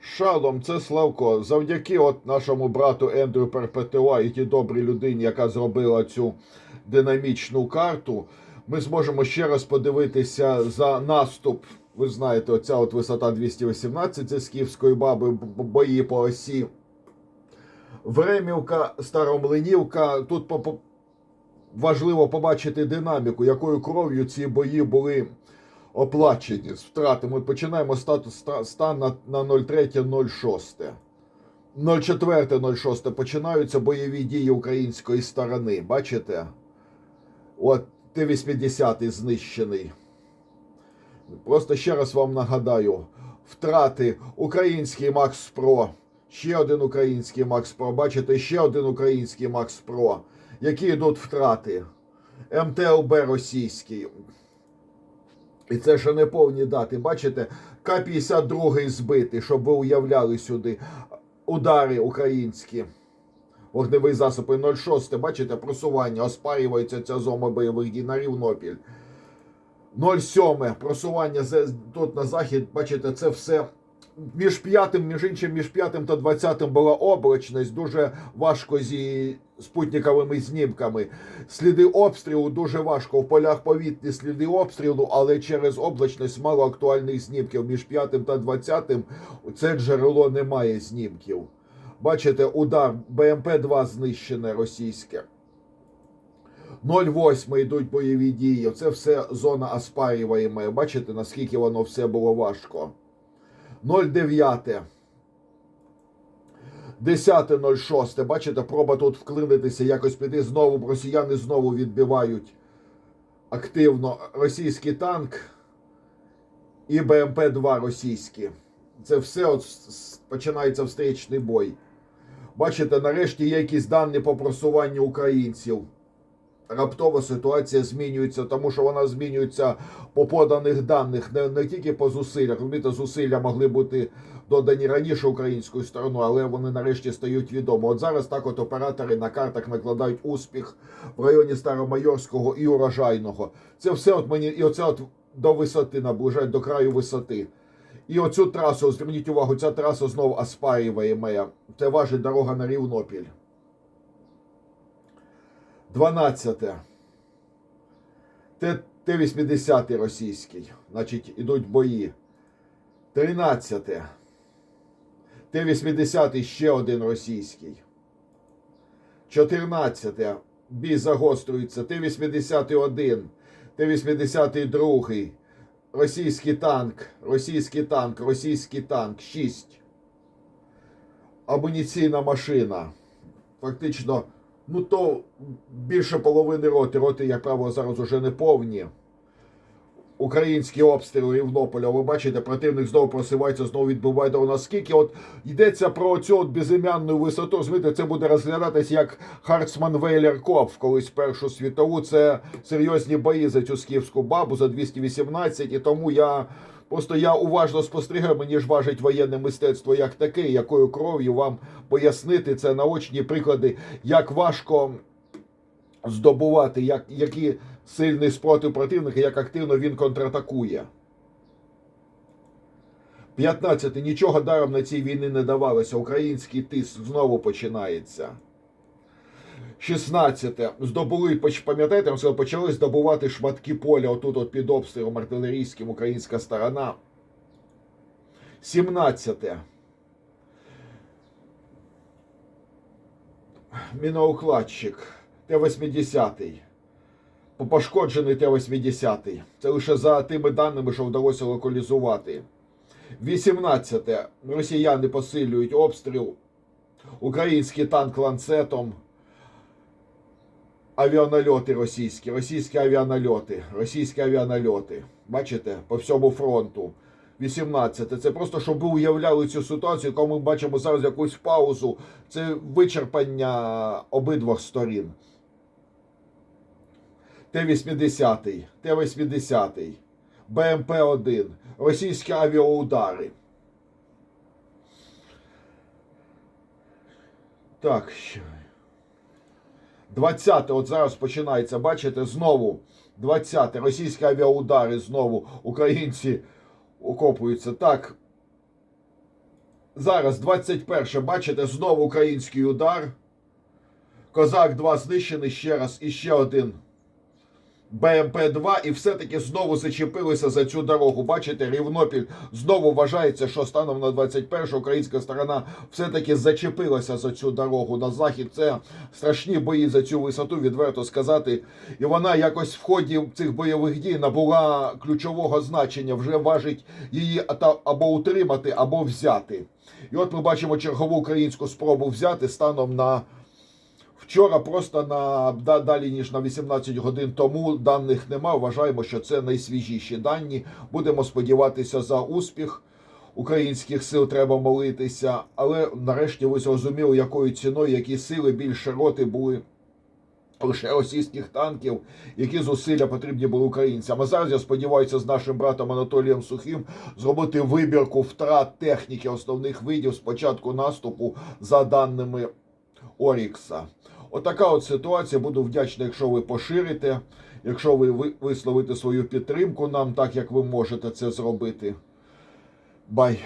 Шалом, це Славко. Завдяки от нашому брату Ендрю Перпетуа і тій добрій людині, яка зробила цю динамічну карту, ми зможемо ще раз подивитися за наступ. Ви знаєте, оця от висота 218 зі скіфської баби, бої по осі. Времівка, Старомлинівка. Тут важливо побачити динаміку, якою кров'ю ці бої були оплачені з втратами. От починаємо статус ста- стан на, на 03.06. 04.06 починаються бойові дії української сторони. Бачите? От Т-80 знищений. Просто ще раз вам нагадаю: втрати український Макс Про. Ще один український Макс Про. Бачите, ще один український Макс Про. Які йдуть втрати? МТЛБ російський. І це ще не повні дати. Бачите, К-52 збитий, щоб ви уявляли сюди удари українські. Вогневий засоби 06. Бачите, просування, оспарюється ця зона бойових дій на Рівнопіль. 07. Просування тут на захід, бачите, це все. Між п'ятим, між іншим, між п'ятим та двадцятим була облачність, дуже важко зі спутниковими знімками. Сліди обстрілу дуже важко. В полях повітрі сліди обстрілу, але через облачність мало актуальних знімків. Між п'ятим та двадцятим це джерело не має знімків. Бачите, удар БМП-2 знищене російське. 08 йдуть бойові дії. Це все зона аспарюваємо. Бачите, наскільки воно все було важко. 09. 10.06. Бачите, проба тут вклинитися, якось піти. Знову росіяни знову відбивають активно російський танк і БМП-2 російські. Це все от починається встречний бой. Бачите, нарешті є якісь дані по просуванню українців. Раптово ситуація змінюється, тому що вона змінюється по поданих даних, не, не тільки по зусиллях. Розумієте, зусилля могли бути додані раніше українською стороною, але вони нарешті стають відомі. От зараз так от оператори на картах накладають успіх в районі Старомайорського і урожайного. Це все от мені, і оце от до висоти наближають до краю висоти. І оцю трасу, зверніть увагу, ця траса знову аспарює моя. Це важить дорога на Рівнопіль. 12. Т- Т-80 російський. Значить, ідуть бої. 13. Т-80 ще один російський. 14. Бій загострюється. Т-81. Т-82. Російський танк. Російський танк. Російський танк. 6. Амуніційна машина. Фактично, ну то більше половини роти. Роти, як правило, зараз уже не повні. Українські обстріли Рівнополя, ви бачите, противник знову просувається, знову відбиває дорогу. Наскільки от йдеться про цю от безім'янну висоту, розумієте, це буде розглядатись як Харцман Вейлер Коп колись Першу світову. Це серйозні бої за цю скіфську бабу за 218, і тому я просто я уважно спостерігаю, мені ж важить воєнне мистецтво як таке, якою кров'ю вам пояснити це наочні приклади, як важко здобувати, як, який сильний спротив противника, як активно він контратакує. 15. Нічого даром на цій війні не давалося. Український тиск знову починається. 16. Здобули, пам'ятаєте, сказав, почали здобувати шматки поля отут от під обстрілом артилерійським українська сторона. 17. Міноукладчик Т-80. Пошкоджений Т-80. Це лише за тими даними, що вдалося локалізувати. 18. Росіяни посилюють обстріл. Український танк ланцетом. Авіанальоти російські, російські авіанальоти, російські авіанальоти. Бачите, по всьому фронту. 18. Це просто, щоб ви уявляли цю ситуацію, коли ми бачимо зараз якусь паузу. Це вичерпання обидвох сторін. Т-80, Т-80, БМП-1, російські авіаудари. Так, ще. 20 от зараз починається, бачите, знову 20-те, російські авіаудари знову українці окопуються. Так, зараз 21, бачите, знову український удар. Козак 2 знищений ще раз і ще один. БМП-2 і все-таки знову зачепилися за цю дорогу. Бачите, Рівнопіль знову вважається, що станом на 21 українська сторона все-таки зачепилася за цю дорогу на захід. Це страшні бої за цю висоту, відверто сказати. І вона якось в ході цих бойових дій набула ключового значення. Вже важить її або утримати, або взяти. І от ми бачимо чергову українську спробу взяти станом на. Вчора просто на да- далі ніж на 18 годин тому даних нема. Вважаємо, що це найсвіжіші дані. Будемо сподіватися за успіх. Українських сил треба молитися, але нарешті ви зрозуміли, якою ціною, які сили більше роти були лише російських танків, які зусилля потрібні були українцям. А зараз я сподіваюся з нашим братом Анатолієм Сухим зробити вибірку втрат техніки основних видів з початку наступу за даними Орікса. Отака от ситуація. Буду вдячний, якщо ви поширите, якщо ви ви- висловите свою підтримку нам, так як ви можете це зробити. Бай.